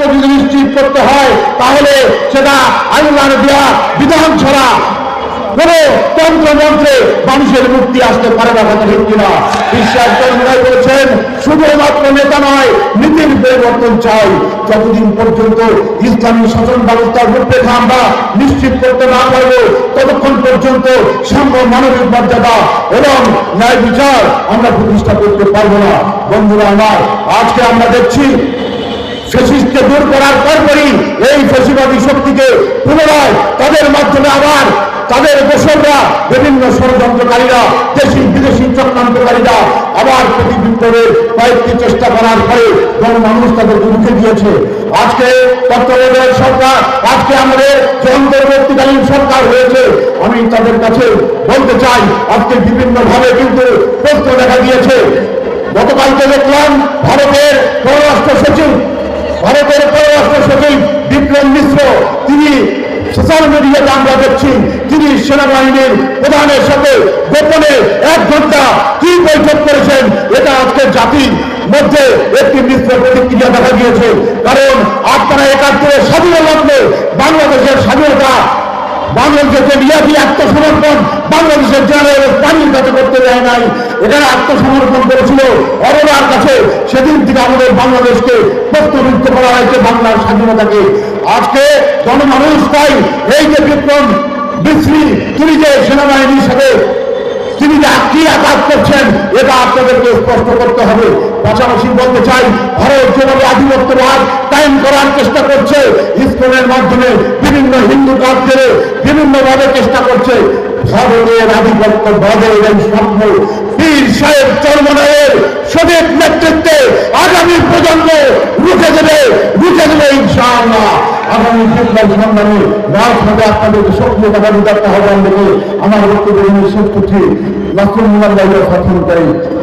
যদি নিশ্চিত করতে হয়, তাহলে সেটা আল্লাহর দেওয়া বিধান ছাড়া মানুষের মুক্তি আসতে পারে না, কথা ঠিক কিনা? বিশ্বাস চন্দ্রাই বলেছেন, শুধুমাত্র নেতা নয়, নীতির পরিবর্তন চাই। যতদিন পর্যন্ত ইসলামী শাসন ব্যবস্থার রূপরেখা আমরা নিশ্চিত করতে না পারব, ততক্ষণ পর্যন্ত সাম্য মানবিক মর্যাদা এবং ন্যায় বিচার আমরা প্রতিষ্ঠা করতে পারব না। বন্ধুরা আমার, আজকে আমরা দেখছি দূর করার পরপরই এই ফেসিবাদী শক্তিকে পুনরায় তাদের মাধ্যমে আবার তাদের দোসররা বিভিন্ন ষড়যন্ত্রকারীরা, দেশি, বিদেশি চক্রান্তকারীরা আবার প্রতিবিপ্লবের কয়েকটি চেষ্টা করার পরে মানুষ তাদের রুখে দিয়েছে। আজকে তত্ত্বাবধায়ক সরকার, আজকে আমাদের যে অন্তর্বর্তীকালীন সরকার হয়েছে, আমি তাদের কাছে বলতে চাই, আজকে বিভিন্নভাবে কিন্তু প্রশ্ন দেখা দিয়েছে। গতকালকে দেখলাম ভারতের বিক্রম তিনি সোশ্যাল মিডিয়াতে আমরা দেখছি, তিনি সেনাবাহিনীর প্রধানের সাথে গোপনে এক ঘণ্টা কি বৈঠক করেছেন, এটা আজকে জাতির মধ্যে একটি মিশ্র প্রতিক্রিয়া দেখা গিয়েছে। কারণ আপনারা একাত্তরের স্বাধীনতা লাগলে বাংলাদেশের স্বাধীনতা বাংলাদেশকে বিয়াপি আত্মসমর্পণ, বাংলাদেশের জেনারেল পানির কাছে করতে দেয় নাই। এখানে আত্মসমর্পণ করেছিল অরোরার কাছে। সেদিন থেকে আমাদের বাংলাদেশকে প্রত্যাবৃত্ত করা হয়েছে বাংলার স্বাধীনতাকে। আজকে জনমানুষ তাই এই যে বিক্রম বিশ্রী তিনি যে সেনাবাহিনীর সাথে তিনি যে কি আঘাত করছেন, এটা আপনাদেরকে স্পষ্ট করতে হবে। পাশাপাশি বলতে চাই, ভারত যেভাবে আধিপত্যবাদ কায়েম করার চেষ্টা করছে, ইস্কনের মাধ্যমে বিভিন্ন হিন্দু কাজদের বিভিন্ন ভাবে চেষ্টা করছে, ভারতের আধিপত্য বাদের এবং স্বপ্ন। বীর সাহেব চর্মনায়ের আমার বক্তব্য শেষ তাই